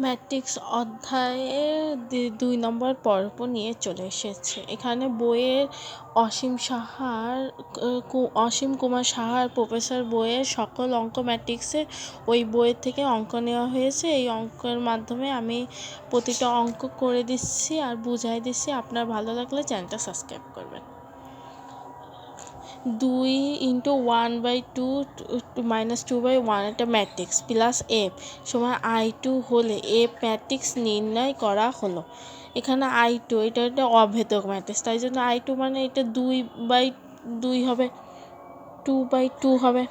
Matrix অধ্যায়ে দুই নম্বর পর্ব নিয়ে চলে এসেছে। এখানে বইয়ের অসীম সাহার অসীম কুমার সাহার, প্রফেসর বইয়ের সকল অঙ্ক ম্যাট্রিক্সে ওই বইয়ের থেকে অঙ্ক নেওয়া হয়েছে। এই অঙ্কের মাধ্যমে আমি প্রতিটা অঙ্ক করে দিচ্ছি আর বুঝাই দিচ্ছি। আপনার ভালো লাগলে চ্যানেলটা সাবস্ক্রাইব করবেন। দুই into one by two minus two by one একটা ম্যাট্রিক্স প্লাস এফ সমান আই টু হলে এফ ম্যাট্রিক্স নির্ণয় করা হলো। এখানে আই টু এটা একটা অভেদক ম্যাট্রিক্স তাই জন্য আই টু মানে এটা দুই বাই দুই হবে টু বাই টু হবে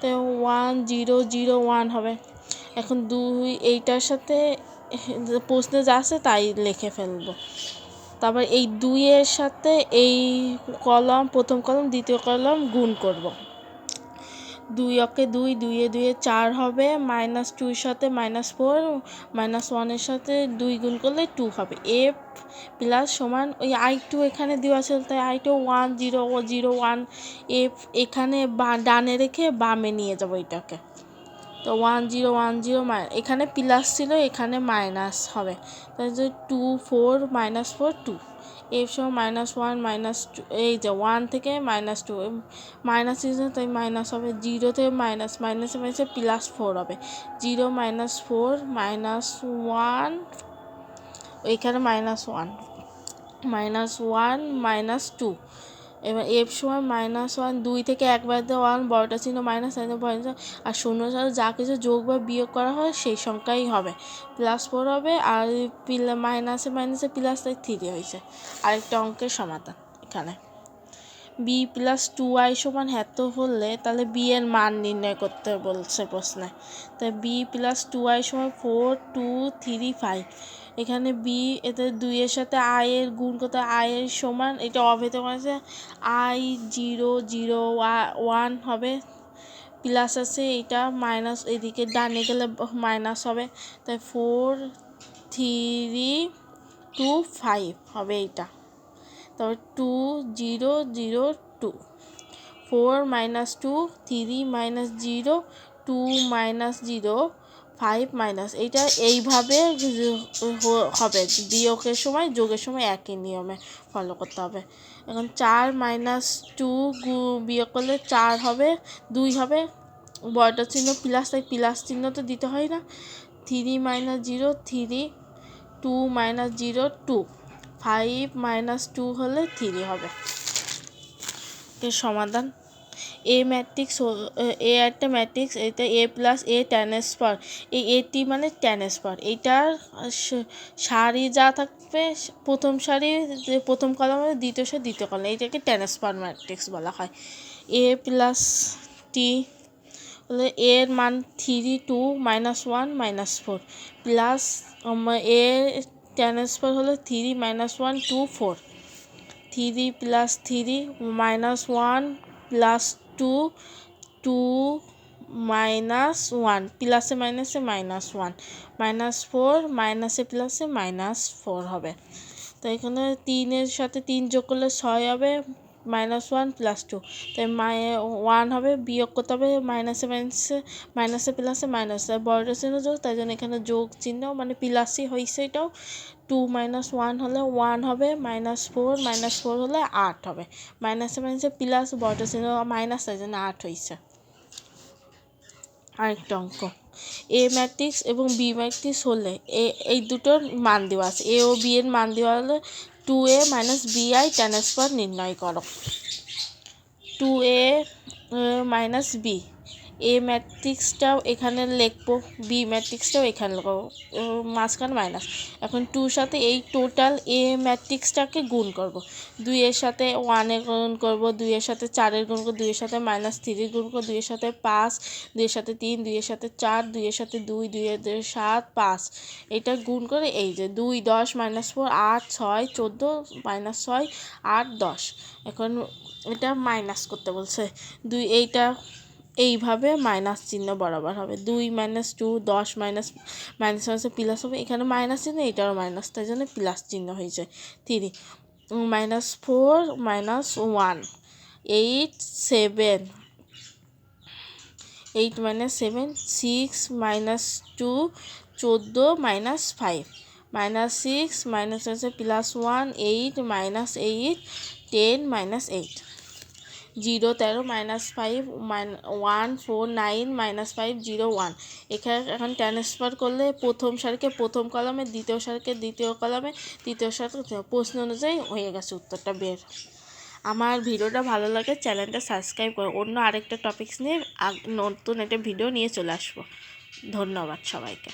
তো ওয়ান জিরো জিরো ওয়ান হবে। এখন দুই, এইটার সাথে প্রশ্নে যা আছে তাই লিখে ফেলব। তারপর এই দুইয়ের সাথে এই কলম, প্রথম কলম, দ্বিতীয় কলম গুণ করব। দুই অকে দুই, দুইয়ে দুইয়ে চার হবে, মাইনাস টুর সাথে মাইনাস ফোর, মাইনাস ওয়ানের সাথে দুই গুণ করলে টু হবে। এফ প্লাস সমান ওই আই টু এখানে দেওয়া ছিল তাই আই টু ওয়ান, জিরো ও জিরো, ওয়ান, এফ এখানে বা, ডানে রেখে বামে নিয়ে যাব এটাকে। তো ওয়ান জিরো ওয়ান জিরো এখানে প্লাস ছিল, এখানে মাইনাস হবে। তাহলে two four minus four two F সময় মাইনাস ওয়ান মাইনাস টু এই যে ওয়ান থেকে মাইনাস টু মাইনাস তাই মাইনাস হবে। জিরো থেকে মাইনাস মাইনাসে মাইনাসে প্লাস ফোর হবে। Zero minus four minus one এখানে minus one minus one minus two এবার এফ সময় মাইনাস ওয়ান দুই থেকে একবার দিয়ে ওয়ান বড়টা চিহ্ন মাইনাস সাইন পয়েন্ট আর শূন্য সাথে যা কিছু যোগ বা বিয়োগ করা হয় সেই সংখ্যাই হবে। প্লাস ফোর হবে, আর মাইনাসে মাইনাসে প্লাস তাই থ্রি হয়েছে। আরেকটা অঙ্কের সমাধান এখানে। বি প্লাস টু আই সমান এত হলে তাহলে বি এর মান নির্ণয় করতে বলছে প্রশ্নে। তাই বি প্লাস টু আই সমান ফোর টু থ্রি ফাইভ এখানে বি এতে দুইয়ের সাথে আয়ের গুণ কত? আয়ের সমান, এটা অভেদ আছে আই জিরো জিরো ওয়ান হবে প্লাস আছে এটা মাইনাস এদিকে ডানে গেলে মাইনাস হবে, তাই ফোর থ্রি টু ফাইভ হবে এইটা তারপর two zero zero two four minus two three minus zero two minus zero five minus এইটা এইভাবে হবে। বিয়োগের সময়, যোগের সময় একই নিয়মে ফলো করতে হবে। এখন চার মাইনাস টু গু, বিয়োগ করলে চার হবে, দুই হবে, বড়টা চিহ্ন প্লাস তাই প্লাস চিহ্ন তো দিতে হয় না। Three minus zero three two minus zero two five minus two হলে থ্রি হবে। এর সমাধান এ ম্যাট্রিক্স এ একটা ম্যাট্রিক্স এটা এ প্লাস এ ট্যানেসপার এই এটি মানে ট্যানেসপার এইটার সারি যা থাকবে, প্রথম সারি প্রথম কলমে দ্বিতীয় সারি, দ্বিতীয় কলম এইটাকে ট্যানেসপার ম্যাট্রিক্স বলা হয়। এ প্লাস টি হলে এর মান three two minus one minus four plus A transfer হলো three minus one two four three plus three minus one plus two two minus one প্লাসে মাইনাসে মাইনাস ওয়ান মাইনাস ফোর মাইনাসে প্লাসে মাইনাস ফোর হবে। তো এখানে তিনের সাথে তিন যোগ করলে ছয় হবে। মাইনাস ওয়ান প্লাস টু তাই মাই ওয়ান হবে, বিয়োগ করতে হবে মাইনাসে মাইনাসে মাইনাসে প্লাসে মাইনাস বড়টা চিহ্ন যোগ, তাই জন্য এখানে যোগ চিহ্ন মানে প্লাসই হয়েছে এটাও। টু মাইনাস ওয়ান হলে ওয়ান হবে মাইনাস ফোর মাইনাস ফোর হলে আট হবে। মাইনাসে মাইনাসে প্লাস বড়টা চিহ্ন মাইনাস তাই জন্য আট হয়েছে আরেকটা অঙ্ক। এ ম্যাট্রিক্স এবং বি ম্যাট্রিক্স হলে, এ, এই দুটোর মান দেওয়া আছে। এ ও বি এর মান দেওয়া হলে two A minus B I transfer নির্ণয় করো। Two A minus B A ম্যাট্রিক্সটাও এখানে লিখব বি ম্যাট্রিক্সটাও এখানে লিখব মাঝখানে মাইনাস এখন টুর সাথে এই টোটাল এ ম্যাট্রিক্সটাকে গুণ করব। দুইয়ের সাথে ওয়ানের গুণ করব দুইয়ের সাথে চারের গুণ করব দুইয়ের সাথে মাইনাস থ্রির গুণ করব দুইয়ের সাথে পাঁচ দুইয়ের সাথে তিন দুইয়ের সাথে চার দুইয়ের সাথে দুই দুইয়ের সাত, পাঁচ। এটা গুণ করে এই যে দুই, দশ মাইনাস ফোর আট, ছয়, চোদ্দ মাইনাস ছয়, আট, দশ। এখন এটা মাইনাস করতে বলছে। দুই, এইটা এইভাবে মাইনাস চিহ্ন বরাবর হবে। দুই মাইনাস টু, দশ মাইনাস মাইনাস মাইনাসে প্লাস হবে। এখানে মাইনাস চিহ্ন এটারও মাইনাস, তাই জন্য প্লাস চিহ্ন হয়েছে। Three, minus four, minus one, eight, seven, eight minus seven, six minus two, চোদ্দ minus five, minus six minus আছে plus one, eight minus eight, ten minus eight. Zero তেরো minus five one four nine minus five zero one এখানে এখন transfer করলে প্রথম সারিকে প্রথম কলামে, দ্বিতীয় সারিকে দ্বিতীয় কলামে, তৃতীয় সারিকে প্রশ্ন অনুযায়ী হয়ে গেছে উত্তরটা বের। আমার ভিডিওটা ভালো লাগে, চ্যানেলটা সাবস্ক্রাইব করো। অন্য আরেকটা টপিকস নিয়ে নতুন একটা ভিডিও নিয়ে চলে আসব। ধন্যবাদ সবাইকে।